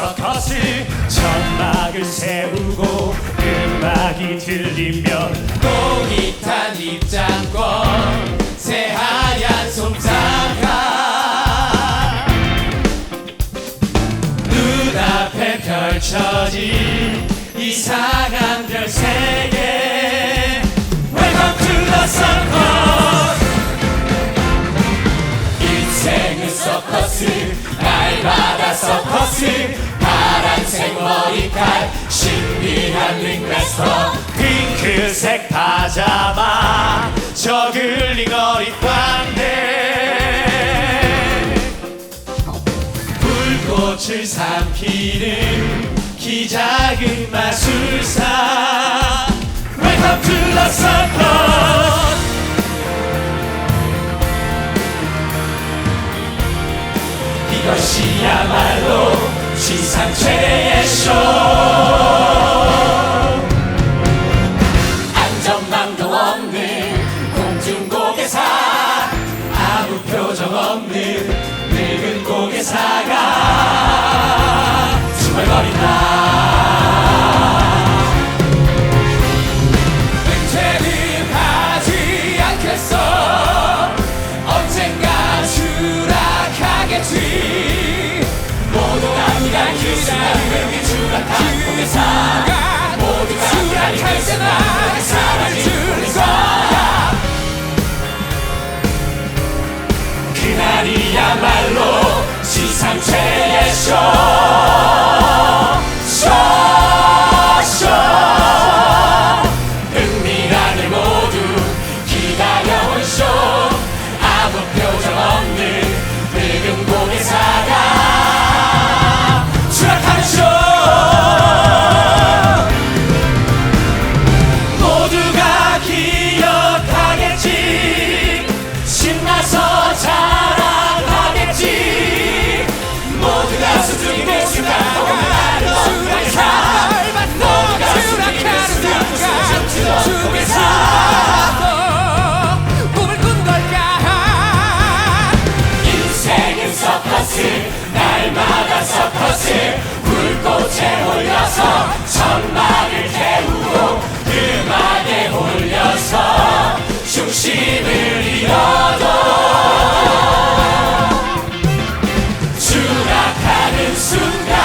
서커스 천막을 세우고 음악이 들리면 똥이 탄 입장권 새하얀 솜사가 눈앞에 펼쳐진 이상한 별 세계. Welcome to the circus 인생은 서커스. 날마다 서커스 파란색 머리칼 신비한 링메스터 핑크색 파자마 저 글링 어릿광대. 불꽃을 삼키는 기작은 마술사 이것이야말로 지상 최대의 쇼. 안전망도 없는 공중고개사 아무 표정 없는 늙은 고개사가 그날이야말로 지상 최의 쇼 쇼, 흔들리어도 추락하는 순간